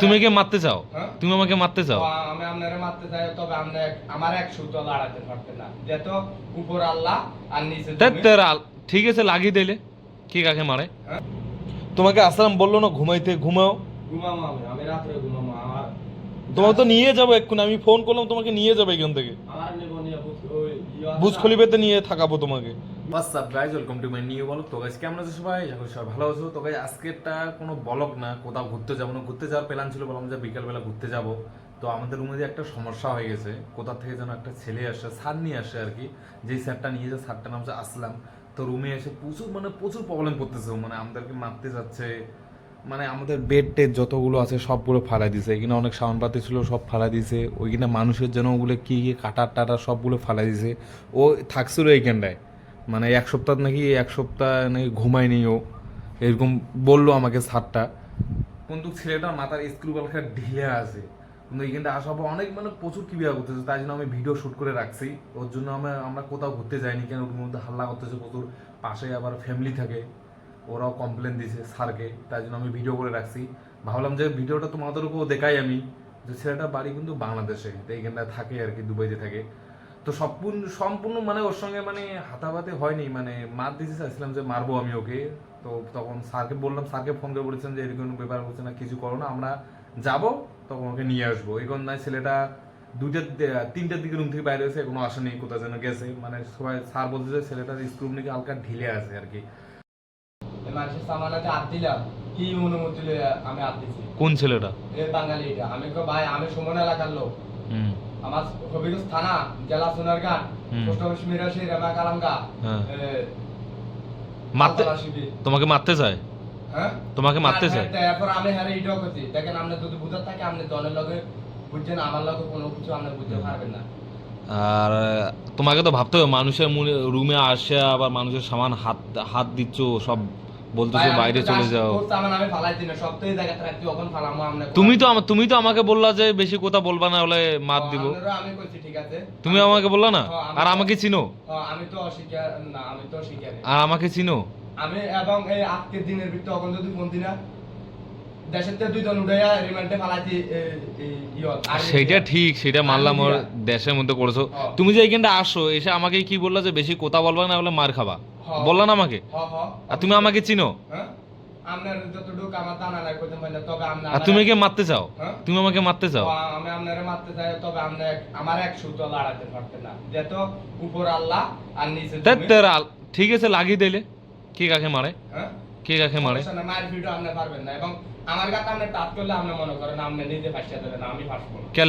তুমি কি মারতে চাও? হ্যাঁ? তুমি আমাকে মারতে চাও? আমি আপনারে মারতে চাই তবে আপনি আমার এক সুতো লাড়াতে পারতেন না। যেহেতু উপর আল্লাহ আর নিচে তুমি। ঠিক আছে লাগিয়ে দিলে কি কাকে মারে? হ্যাঁ? তোমাকে আসলাম বলল না ঘুমাইতে ঘুমাও। ঘুমাও আমি আমি রাত্রে ঘুমাবো। তোমাকে তো নিয়ে যাব এক্ষুনি, আমি ফোন করলাম, তোমাকে নিয়ে যাব এখান থেকে। বুজ খলিফাতে নিয়ে থাকাবো তোমাকে। WhatsApp guys welcome to my new blog তো গাইজ কেমন আছো সবাই? আশা সবাই ভালো আছো। তো গাইজ আজকেরটা কোনো ব্লগ না, কোথাও ঘুরতে যাব না। ঘুরতে যাওয়ার প্ল্যান ছিল, বললাম যে বিকালবেলা ঘুরতে যাব। তো আমাদের রুমে যে একটা সমস্যা হয়ে গেছে, কোথা থেকে যেন একটা ছেলে আসে, স্যার নিয়ে আসে আর কি। যেই স্যারটা নিয়ে যায়, স্যারটার নাম আসলাম। তো রুমে এসে প্রচুর মানে প্রচুর প্রবলেম করতেছে মানে আমাদেরকে মারতে যাচ্ছে মানে আমাদের বেড টেড যতগুলো আছে সবগুলো ফালাই দিছে। এখানে অনেক সাউন্ড পাতি ছিল, সব ফালাই দিছে। ওইখানে মানুষের জন্য ওগুলো কি কি কাটার টাটার সবগুলো ফালাই দিছে। ও থাকছিল এইখানটায়। মানে এক সপ্তাহ নাকি, এক সপ্তাহ নাকি ঘুমায়নি ও। এরকম বলল আমাকে স্যারটা। কিন্তু ছেলেটার মাথার স্ক্রু বালকা ঢিলে আছে। কিন্তু এইখানটা আসা পর অনেক মানে প্রচুর কিবিয়া করতেছে। তাই জন্য আমি ভিডিও শুট করে রাখছি। ওর জন্য আমরা আমরা কোথাও ঘুরতে যাইনি কেন? ওর মধ্যে হাল্লা করতেছে প্রচুর। পাশে আবার ফ্যামিলি থাকে। ওরাও কমপ্লেন দিছে স্যারকে, তাই জন্য আমি ভিডিও করে রাখছি। ভাবলাম যে ভিডিওটা তোমাদেরকেও দেখাই আমি, যে ছেলেটা বাড়ি কিন্তু বাংলাদেশে এইখানটায় থাকে আর কি, দুবাইতে থাকে। তো সম্পূর্ণ সম্পূর্ণ মানে ওর সঙ্গে মানে হাতাবাতে হয়নি মানে মার দিতে চাইছিলাম যে মারবো আমি ওকে। তো তখন স্যারকে বললাম, স্যারকে ফোন করে বলেছেন যে এরকম ব্যাপার হচ্ছে না, কিছু করো না, আমরা যাব, তখন ওকে নিয়ে আসব। এখন নাই ছেলেটা দুইটার তিনটার দিকে রুম থেকে বাইরে হয়েছে, এখনও আসেনি, কোথাও যেন গেছে। মানে সবাই, স্যার বলছে যে ছেলেটার স্ক্রু নাকি হালকা ঢিলে আছে আর কি। মানুষের সামানাতে হাত দিলাম কি অনুমতি লইয়া আমি হাত দিছি? কোন ছেলেটা? এ আমি কো ভাই আমি সুমন এলাকার লোক। আমার হবিগঞ্জ থানা জেলা সোনারগাঁ পোস্ট অফিস মিরাশি রেমা কালামগা হ্যাঁ। মারতে তোমাকে মারতে চায়? হ্যাঁ? তোমাকে মারতে চায়? হ্যাঁ, তারপর আমি এটাও করছি। দেখেন আপনি যদি বুঝার থাকে আপনি দলের লগে বুঝছেন আমার লগে কোনো কিছু আপনি বুঝতে পারবেন না। আর তোমাকে তো ভাবতে হবে মানুষের রুমে আসে আবার মানুষের সামান হাত হাত দিচ্ছ সব বলতেছো বাইরে চলে যাও। তুমি তো তুমি তো আমাকে বললা যে বেশি কথা বলবা না হলে মার দিব। তুমি আমাকে বললা না? আর আমাকে চিনো? আমি তো না আমি তো আর আমাকে চিনো? আমি এবং এই আজকের দিনের ভিতরে তখন যদি ফোন দিনা সেইটা ঠিক সেটা মানলাম ওর দেশের মধ্যে করেছ। তুমি যে এইখানটা আসো এসে আমাকে কি বললা যে বেশি কথা বলবা না হলে মার খাবা। বললা না আমাকে? হ হ আর তুমি আমাকে চিনো? হ্যাঁ? আর তুমি কি মারতে চাও? হ্যাঁ? তুমি আমাকে মারতে চাও? আমি আপনারে মারতে চাই তবে আপনি আমার এক সুতো লাড়াতে পারতেন না। যেহেতু উপর আল্লাহ আর নিচে। ঠিক আছে লাগিয়ে দিলে। কে কাকে মারে? হ্যাঁ? কে কাকে মারে? মায়ের ভিডিও আপনি পারবেন না। এবং আমার কাছে আপনি টাচ করলে আপনি মনে করেন আপনি নিজে ফাঁসিয়ে দেবেন আমি ফাঁসবো কেন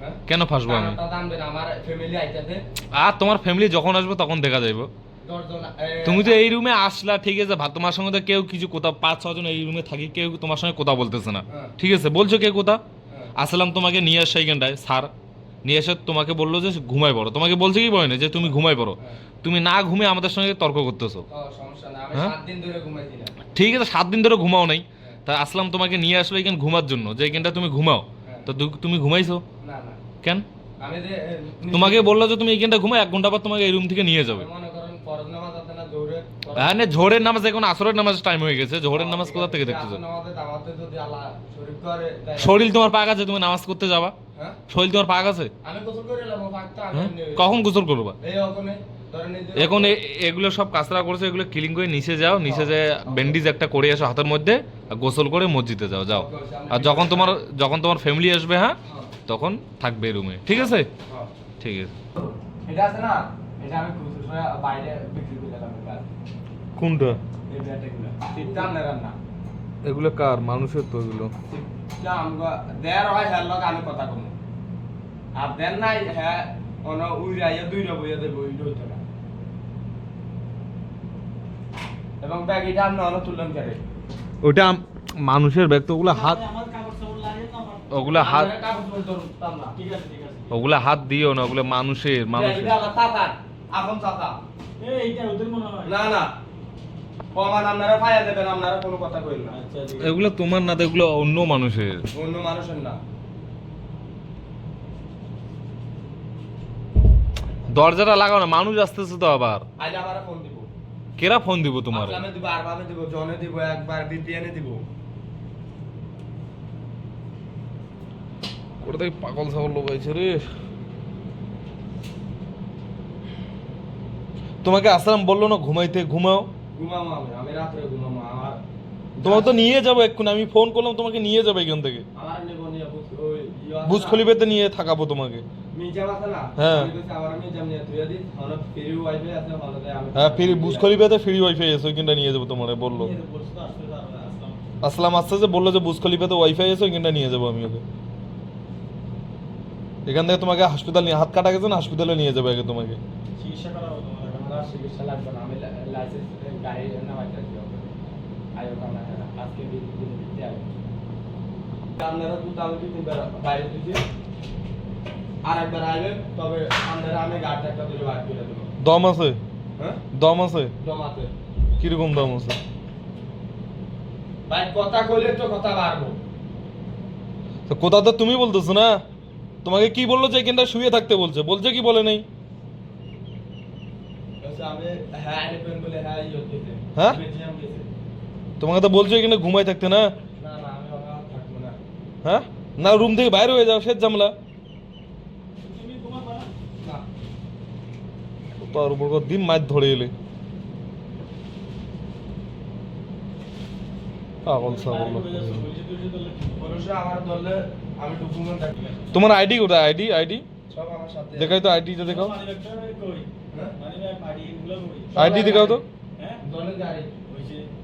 হ্যাঁ? কেন ফাঁসবো আমি? আর তোমার ফ্যামিলি যখন আসবে তখন দেখা যাইব। তুমি তো এই রুমে আসলা ঠিক আছে ভা- তোমার সঙ্গে তো কেউ কিছু কোথাও পাঁচ ছজন এই রুমে থাকি কেউ তোমার সঙ্গে কথা বলতেছে না। হ্যাঁ। ঠিক আছে বলছো কে কোথা? হ্যাঁ। আসলাম তোমাকে নিয়ে আসছে এইখানটায় স্যার। নিয়ে এসে তোমাকে বলল যে ঘুমাই পড়ো। তোমাকে বলছে কি বলে না যে তুমি ঘুমাই পড়ো। হ্যাঁ। তুমি না ঘুমে আমাদের সঙ্গে তর্ক করতেছো। ঠিক আছে সাত দিন ধরে ঘুমাও নাই। তা আসলাম তোমাকে নিয়ে আসলো এখানে ঘুমার জন্য যে এখানটা তুমি ঘুমাও। তো তুমি ঘুমাইছো? কেন? তোমাকে বলল যে তুমি এখানটা ঘুমাও এক ঘণ্টা পর তোমাকে এই রুম থেকে নিয়ে যাবে আমি মনে করেন ফরজ নামাজ আছে না জোহরের ফরজ- হ্যাঁ না, ঝোরের নামাজ এখন আসরের নামাজ টাইম হয়ে গেছে। ঝোরের নামাজ কোথা থেকে দেখতেছো? শরীর তোমার পাক আছে তুমি নামাজ করতে যাবা। হ্যাঁ? শরীর তোমার পাক আছে? আমি গোসল করে এলাম ও ফাঁকটা আমি হ্যাঁ? কখন গোসল করবা? এখন এ- এগুলো সব কাঁচরা করেছে এগুলো ক্লিন করে নিচে যাও নিচে যে ব্যান্ডেজ একটা করে আসো হাতের মধ্যে আর গোসল করে মসজিদে যাও যাও। আর যখন তোমার যখন তোমার ফ্যামিলি আসবে হ্যাঁ হ্যাঁ, তখন থাকবে রুমে ঠিক আছে? হ্যাঁ। ঠিক আছে। এটা আছে না? এটা আমি বাইরে বিক্রি করে এবার। কোনটা এগুলো কার? মানুষের তো এগুলো। ঠিকটা হয় লগে আমি কথা কমু আর দেন নাই হ্যাঁ অন উইরা বইয়া দেব ওই হইতো না এবং ব্যাগ এটা আপনি অন তুললেন করে ওটা মানুষের ব্যক্তি ওগুলো হাত ওগুলা হাত আপনারা কাগজ বলতে পারতাম না ঠিক আছে ঠিক আছে ওগুলা হাত দিও না ওগুলো মানুষের মানুষের। না না। কমান আপনারা ফায়া দেবেন আপনারা কোনো কথা কইল না। এগুলো তোমার না এগুলো অন্য মানুষের। অন্য মানুষের না। দরজাটা লাগাও না মানুষ আসতেছে তো আবার। আজ আমারা ফোন দিব। কেরা ফোন দিব তোমার? দিব আরবামে দিব জনে দিব একবার বিপিএনে দিব। ওটা থেকে পাগল ছাগল লোক আছে রে? তোমাকে আসলাম বলল না ঘুমাইতে ঘুমাও। ঘুমাবো আমি আমি রাত্রে ঘুমাবো আমার তোমাকে তো নিয়ে যাব এক্ষুনি আমি ফোন করলাম তোমাকে নিয়ে যাব এখান থেকে। আমার নেব নিয়ে ওই ইয়ে বুজ খলিফাতে নিয়ে থাকাবো তোমাকে। মিউজিয়াম আছে না? হ্যাঁ। আমার মিউজিয়াম নিয়ে তুই দিন হলো ফ্রি ওয়াইফাই আছে হলো আমি হ্যাঁ ফ্রি বুজ খলিফাতে ফ্রি ওয়াইফাই আছে ওইখানটা নিয়ে যাব তোমার বলল। আসলাম। আসছে যে বলল যে বুজ খলিফাতে ওয়াইফাই আছে ওইখানটা নিয়ে যাব আমি ওকে। এখান থেকে তোমাকে হসপিটাল নিয়ে হাত কাটা গেছে না হসপিটালে নিয়ে যাবে আগে তোমাকে। আমার চিকিৎসা লাগবে না আমি লাইসেন্স গাড়ি নামাইতে দিও আয়ো কামনা আজকে দিন দিতে আয় আপনারা দুদিন বাইরে আর একবার আইবেন তবে আপনারা আমি গাড়িটা একটা ধরে বার করে দেবো। দম আছে? হ্যাঁ? দম আছে? জমাতে কীরকম দম আছে? ভাই কথা কইলে তো কথা বাড়বো। তো কোথা তো তুমি বলতেছো না? তোমাকে কি বলল যে এখানটা শুয়ে থাকতে বলছে? বলছে কি বলে নেই? হ্যাঁ হ্যাঁ ইয়ে হ্যাঁ? তোমাকে তো বলছো এখানে ঘুমাই থাকতে না? হ্যাঁ? না রুম থেকে বাইরে হয়ে যাও শেষ জামলা তার উপর দিন মাছ ধরে এলে। পাগল তোমার আইডি কোথায়? আইডি আইডি দেখাই তো আইডিটা দেখাও? আইডি দেখাও তো। গাড়ি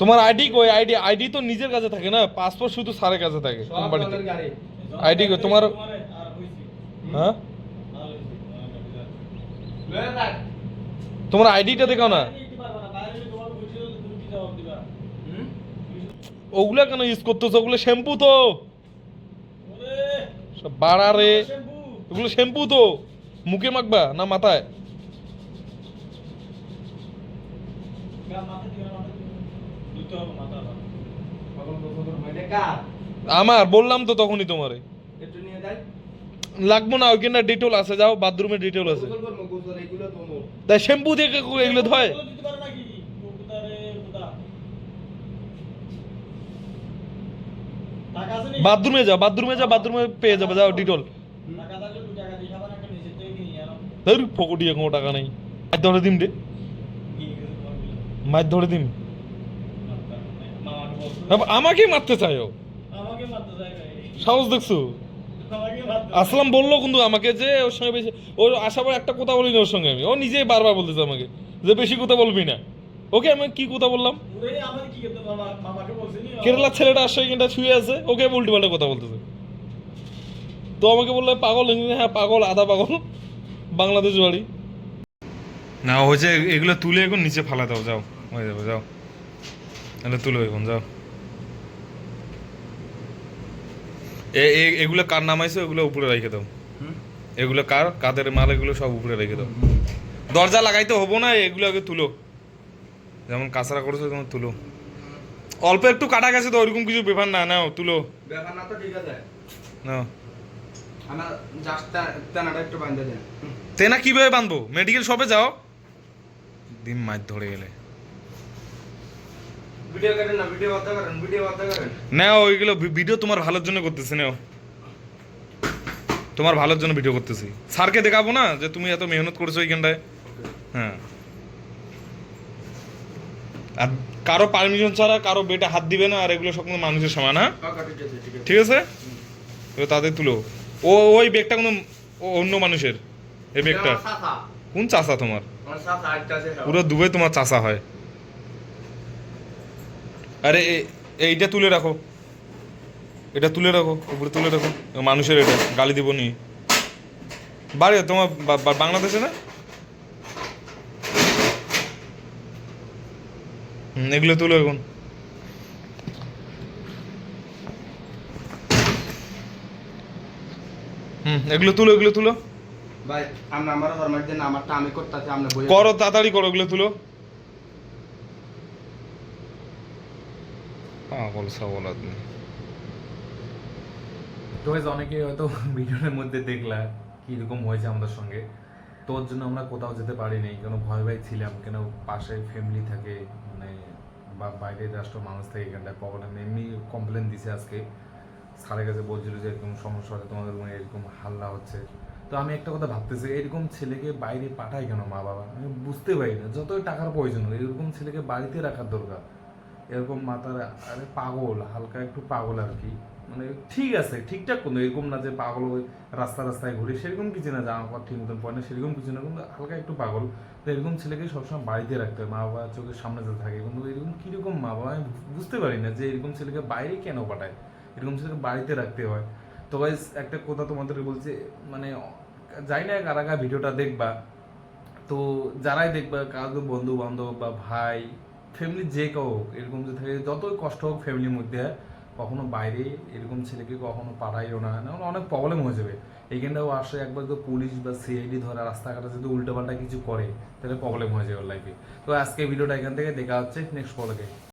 তোমার আইডি কই? আইডি আইডি তো নিজের কাছে থাকে না পাসপোর্ট শুধু স্যারের কাছে থাকে কোম্পানিতে আইডি কই? তোমার হ্যাঁ? তোমার আইডিটা দেখাও না। ওগুলা কেন ইউজ করতেছো? ওগুলো শ্যাম্পু তো। বাড়া রে। ওগুলো শ্যাম্পু তো। মুখে মাখবা না মাথায়? আমার বললাম তো তখনই তোমারে। লাগবো না ওইখানে ডিটেল আছে যাও বাথরুমে ডিটেল আছে। তাই শ্যাম্পু দিয়ে এগুলো ধয়? বাথরুমে যাও বাথরুমে যাও বাথরুমে পেয়ে যাবে যাও ডিটল ধর ফকটিয়ে কোনো টাকা নেই। মাছ ধরে দিম রে। মাছ ধরে দিম। আমাকে মারতে চাইও। সাহস দেখছ? আসলাম বলল কিন্তু আমাকে যে ওর সঙ্গে বেশি ওর আসার পর একটা কথা বলিনি ওর সঙ্গে আমি। ও নিজেই বারবার বলতেছে আমাকে যে বেশি কথা বলবি না। ওকে আমি কি কথা বললাম? কেরালার ছেলেটা আসছে এখানটা শুয়ে আছে ওকে উল্টো পাল্টা কথা বলতেছে। তো আমাকে বলল পাগল হ্যাঁ পাগল আধা পাগল। বাংলাদেশ বাড়ি। না হয়েছে এগুলো তুলে এখন নিচে ফালা দাও যাও হয়ে যাবে যাও। তাহলে তুলো এখন যাও। এগুলো কার নামাইছে ওগুলো উপরে রেখে দাও। এগুলো কার? কাদের মাল এগুলো সব উপরে রেখে দাও। দরজা লাগাইতে হব না এগুলো আগে তুলো। যেমন কাঁচরা করেছ তেমন তুলো। অল্প একটু কাটা গেছে তো ওরকম কিছু ব্যাপার না নাও তুলো। ব্যাপার না তো ঠিক আছে। নাও। আমার জাস্ট টানাটা একটু বাঁধতে দেন। তেনা কীভাবে বাঁধবো? মেডিকেল শপে যাও। দিন মাছ ধরে গেলে। ভিডিও করেন না ভিডিও করেন করেন। ওইগুলো ভিডিও তোমার ভালোর জন্য করতেছি নাও। তোমার ভালোর জন্য ভিডিও করতেছি। স্যারকে দেখাবো না যে তুমি এত মেহনত করেছ এইখানটায়? হ্যাঁ। আর কারও পারমিশন ছাড়া কারও বেটে হাত দিবে না আর এগুলো সব কিন্তু মানুষের সমান হ্যাঁ? ঠিক আছে ঠিক আছে। এবার তাদের তুলো। ও ওই বেগটা কোনো অন্য মানুষের এই বেগটা। কোন চাষা তোমার? পুরো দুবাই তোমার চাষা হয়। আরে এইটা তুলে রাখো। এটা তুলে রাখো উপরে তুলে রাখো। মানুষের এটা গালি দিব নি। বাড়ি তোমার বাংলাদেশে না? এগুলো তুলো এখন হুম এগুলো তুলো এগুলো তুলো। ভাই আপনি আমার ফরম্যাট দেন আমারটা আমি করতেছি বই করো তাড়াতাড়ি করো এগুলো তুলো। পাগল সাগল আদমি তো অনেকে হয়তো ভিডিওর মধ্যে দেখলা কীরকম হয়েছে আমাদের সঙ্গে। তো ওর জন্য আমরা কোথাও যেতে পারিনি কেন ভয় ভয় ছিলাম, কেন পাশে ফ্যামিলি থাকে মানে বা বাইরের রাষ্ট্র মানুষ থাকে এখানটায় প্রবলেম এমনি কমপ্লেন দিছে আজকে। স্যারের কাছে বলছিল যে এরকম সমস্যা হচ্ছে, তোমাদের রুমে এরকম হাল্লা হচ্ছে। তো আমি একটা কথা ভাবতেছি, এরকম ছেলেকে বাইরে পাঠায় কেন মা বাবা আমি বুঝতে পারি না, যতই টাকার প্রয়োজন এরকম ছেলেকে বাড়িতে রাখার দরকার। এরকম মাথার, আরে পাগল, হালকা একটু পাগল আর কি। মানে ঠিক আছে, ঠিকঠাক কোনো এরকম না যে পাগল ওই রাস্তা রাস্তায় ঘুরে, সেরকম কিছু না, জামা কাপড় ঠিক মতন পরে না, সেরকম কিছু না, কিন্তু হালকা একটু পাগল। তো এরকম ছেলেকে সবসময় বাড়িতে রাখতে হয় মা বাবা চোখের সামনে যে থাকে, কিন্তু এরকম কীরকম মা বাবা, আমি বুঝতে পারি না যে এরকম ছেলেকে বাইরে কেন পাঠায়। এরকম ছেলেকে বাড়িতে রাখতে হয়। তো গাইস একটা কথা তোমাদের বলছে মানে যাই না কারা কারা ভিডিওটা দেখবা। তো যারাই দেখবা, কারও বন্ধু বান্ধব বা ভাই ফ্যামিলি যে কেউ হোক, এরকম যে থাকে, যতই কষ্ট হোক ফ্যামিলির মধ্যে, কখনো বাইরে এরকম ছেলেকে কখনো পাঠাইও না অনেক প্রবলেম হয়ে যাবে। এইখানটাও আসে একবার তো পুলিশ বা সিআইডি ধরা, রাস্তাঘাটে যদি উল্টোপাল্টা কিছু করে, তাহলে প্রবলেম হয়ে যাবে লাইফে তো আজকে ভিডিওটা এখান থেকে, দেখা হচ্ছে নেক্সট পলকে